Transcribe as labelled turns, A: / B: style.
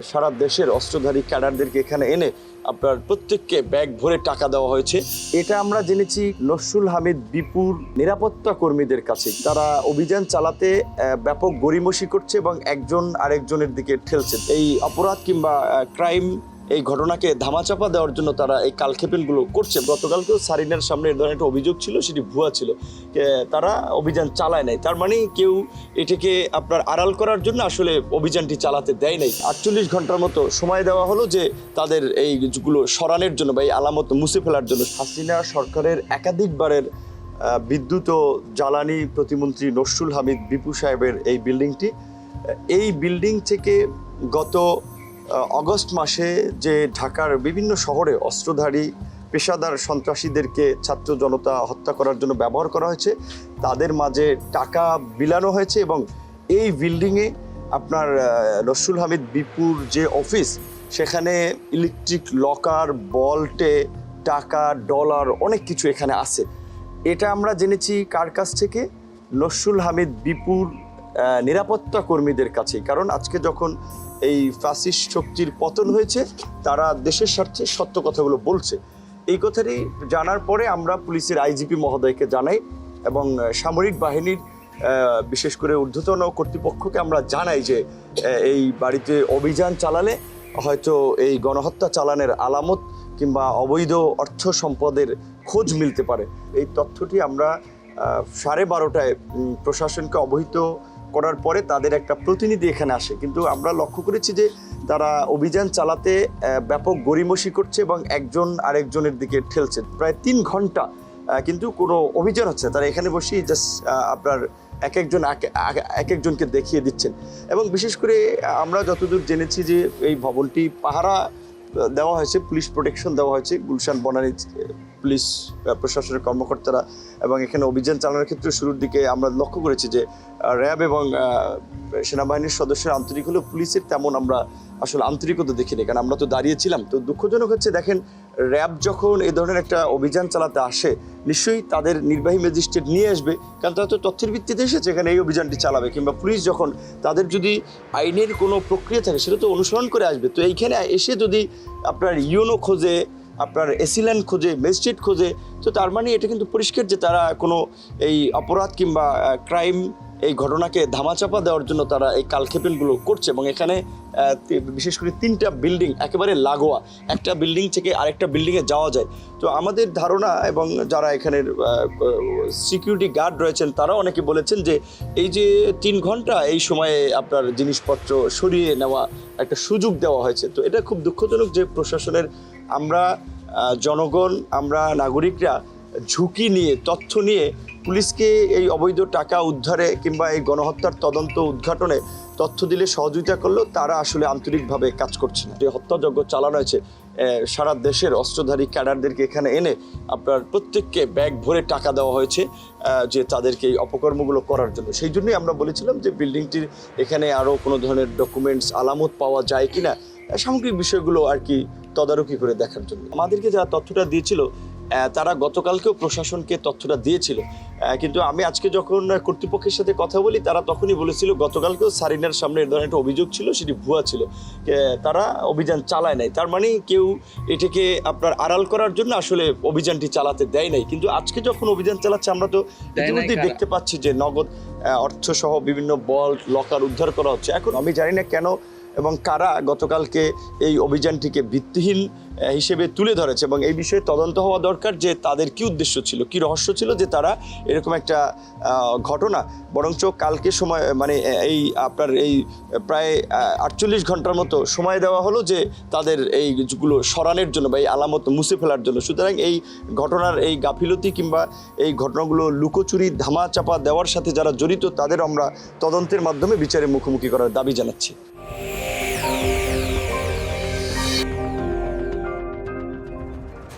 A: সারা দেশের অস্ত্রধারী ক্যাডারদেরকে এখানে এনে আপনার প্রত্যেককে ব্যাগ ভরে টাকা দেওয়া হয়েছে। এটা আমরা জেনেছি নসরুল হামিদ বিপুর নিরাপত্তা কর্মীদের কাছে। তারা অভিযান চালাতে ব্যাপক গরিমসি করছে এবং একজন আরেকজনের দিকে ঠেলছে। এই অপরাধ কিংবা ক্রাইম এই ঘটনাকে ধামাচাপা দেওয়ার জন্য তারা এই কালক্ষেপণগুলো করছে। গতকালকেও সারিনার সামনে এ ধরনের একটা অভিযোগ ছিল, সেটি ভুয়া ছিল। তারা অভিযান চালায় নাই। তার মানে কেউ এটিকে আপনার আড়াল করার জন্য আসলে অভিযানটি চালাতে দেয় নাই। আটচল্লিশ ঘণ্টার মতো সময় দেওয়া হলো যে তাদের এইগুলো সরানোর জন্য বা এই আলামত মুছে ফেলার জন্য। হাসিনা সরকারের একাধিকবারের বিদ্যুৎ ও জ্বালানি প্রতিমন্ত্রী নসরুল হামিদ বিপু সাহেবের এই বিল্ডিংটি। এই বিল্ডিং থেকে গত অগস্ট মাসে যে ঢাকার বিভিন্ন শহরে অস্ত্রধারী পেশাদার সন্ত্রাসীদেরকে ছাত্র জনতা হত্যা করার জন্য ব্যবহার করা হয়েছে, তাদের মাঝে টাকা বিলানো হয়েছে এবং এই বিল্ডিংয়ে আপনার নসরুল হামিদ বিপুর যে অফিস, সেখানে ইলেকট্রিক লকার, বল্টে, টাকা, ডলার অনেক কিছু এখানে আছে। এটা আমরা জেনেছি কার কাছ থেকে? নসরুল হামিদ বিপুর নিরাপত্তা কর্মীদের কাছে কারণ আজকে যখন এই ফ্যাসিস্ট শক্তির পতন হয়েছে, তারা দেশের স্বার্থে সত্য কথাগুলো বলছে। এই কথাটি জানার পরে আমরা পুলিশের আইজিপি মহোদয়কে জানাই এবং সামরিক বাহিনীর বিশেষ করে ঊর্ধ্বতন কর্তৃপক্ষকে আমরা জানাই যে এই বাড়িতে অভিযান চালালে হয়তো এই গণহত্যা চালানের আলামত কিংবা অবৈধ অর্থ সম্পদের খোঁজ মিলতে পারে। এই তথ্যটি আমরা সাড়ে বারোটায় প্রশাসনকে অবহিত করার পরে তাদের একটা প্রতিনিধি এখানে আসে। কিন্তু আমরা লক্ষ্য করেছি যে তারা অভিযান চালাতে ব্যাপক গরিমসি করছে এবং একজন আরেকজনের দিকে ঠেলছে। প্রায় তিন ঘণ্টা কিন্তু কোনো অভিযান হচ্ছে। তারা এখানে বসেই জাস্ট আপনার এক একজন এক- এক- এক একজনকে দেখিয়ে দিচ্ছেন। এবং বিশেষ করে আমরা যতদূর জেনেছি যে এই ভবনটি পাহারা দেওয়া হয়েছে, পুলিশ প্রোটেকশন দেওয়া হয়েছে, গুলশান বনানী পুলিশ প্রশাসনের কর্মকর্তারা এবং এখানে অভিযান চালানোর ক্ষেত্রে শুরুর দিকে আমরা লক্ষ্য করেছি যে র্যাব এবং সেনাবাহিনীর সদস্যের আন্তরিক হলেও পুলিশের তেমন আমরা আসলে আন্তরিকতা দেখিনি। কারণ আমরা তো দাঁড়িয়েছিলাম। তো দুঃখজনক হচ্ছে, দেখেন, র্যাব যখন এ ধরনের একটা অভিযান চালাতে আসে, নিশ্চয়ই তাদের নির্বাহী ম্যাজিস্ট্রেট নিয়ে আসবে। কারণ তারা তো তথ্যের ভিত্তিতে এসেছে এখানে এই অভিযানটি চালাবে। কিংবা পুলিশ যখন তাদের যদি আইনের কোনো প্রক্রিয়া থাকে, সেটা তো অনুসরণ করে আসবে। তো এইখানে এসে যদি আপনার ইউনো খোঁজে আপনার এসিল্যান্ড খোঁজে, ম্যাজিস্ট্রেট খোঁজে, তো তার মানে এটা কিন্তু পরিষ্কার যে তারা কোনো এই অপরাধ কিংবা ক্রাইম এই ঘটনাকে ধামাচাপা দেওয়ার জন্য তারা এই কালক্ষেপণগুলো করছে এবং এখানে বিশেষ করে তিনটা বিল্ডিং একেবারে লাগোয়া। একটা বিল্ডিং থেকে আরেকটা বিল্ডিংয়ে যাওয়া যায়। তো আমাদের ধারণা এবং যারা এখানের সিকিউরিটি গার্ড রয়েছেন, তারাও অনেকে বলেছেন যে এই যে তিন ঘণ্টা এই সময়ে আপনার জিনিসপত্র সরিয়ে নেওয়া একটা সুযোগ দেওয়া হয়েছে। তো এটা খুব দুঃখজনক যে প্রশাসনের আমরা জনগণ, আমরা নাগরিকরা ঝুঁকি নিয়ে, তথ্য নিয়ে পুলিশকে এই অবৈধ টাকা উদ্ধারে কিংবা এই গণহত্যার তদন্ত উদ্ঘাটনে তথ্য দিলে সহযোগিতা করলেও তারা আসলে আন্তরিকভাবে কাজ করছে না। যে হত্যাযজ্ঞ চালানো হয়েছে সারা দেশের অস্ত্রধারী ক্যাডারদেরকে এখানে এনে আপনার প্রত্যেককে ব্যাগ ভরে টাকা দেওয়া হয়েছে যে তাদেরকে এই অপকর্মগুলো করার জন্য। সেই জন্যই আমরা বলেছিলাম যে বিল্ডিংটির এখানে আরও কোনো ধরনের ডকুমেন্টস আলামত পাওয়া যায় কিনা সামগ্রিক বিষয়গুলো আর কি তদারকি করে দেখার জন্য। আমাদেরকে যারা তথ্যটা দিয়েছিল তারা গতকালকেও প্রশাসনকে তথ্যটা দিয়েছিল। কিন্তু আমি আজকে যখন কর্তৃপক্ষের সাথে কথা বলি তারা তখনই বলেছিল গতকালকেও সারিনার সামনে এ ধরনের একটা অভিযোগ ছিল সেটি ভুয়া ছিল। তারা অভিযান চালায় নাই। তার মানে কেউ এটাকে আপনার আড়াল করার জন্য আসলে অভিযানটি চালাতে দেয় নাই। কিন্তু আজকে যখন অভিযান চালাচ্ছে আমরা তো ইতিমধ্যেই দেখতে পাচ্ছি যে নগদ অর্থসহ বিভিন্ন বল লকার উদ্ধার করা হচ্ছে। এখন আমি জানি না কেন এবং কারা গতকালকে এই অভিযানটিকে ভিত্তিহীন হিসেবে তুলে ধরেছে এবং এই বিষয়ে তদন্ত হওয়া দরকার যে তাদের কি উদ্দেশ্য ছিল, কি রহস্য ছিল যে তারা এরকম একটা ঘটনা। বরঞ্চ কালকে সময় মানে এই আপনার এই প্রায় আটচল্লিশ ঘণ্টার মতো সময় দেওয়া হলো যে তাদের এইগুলো সরানোর জন্য বা এই আলামত মুছে ফেলার জন্য। সুতরাং এই ঘটনার এই গাফিলতি কিংবা এই ঘটনাগুলো লুকোচুরি ধামা চাপা দেওয়ার সাথে যারা জড়িত, তাদের আমরা তদন্তের মাধ্যমে বিচারের মুখোমুখি করার দাবি জানাচ্ছি।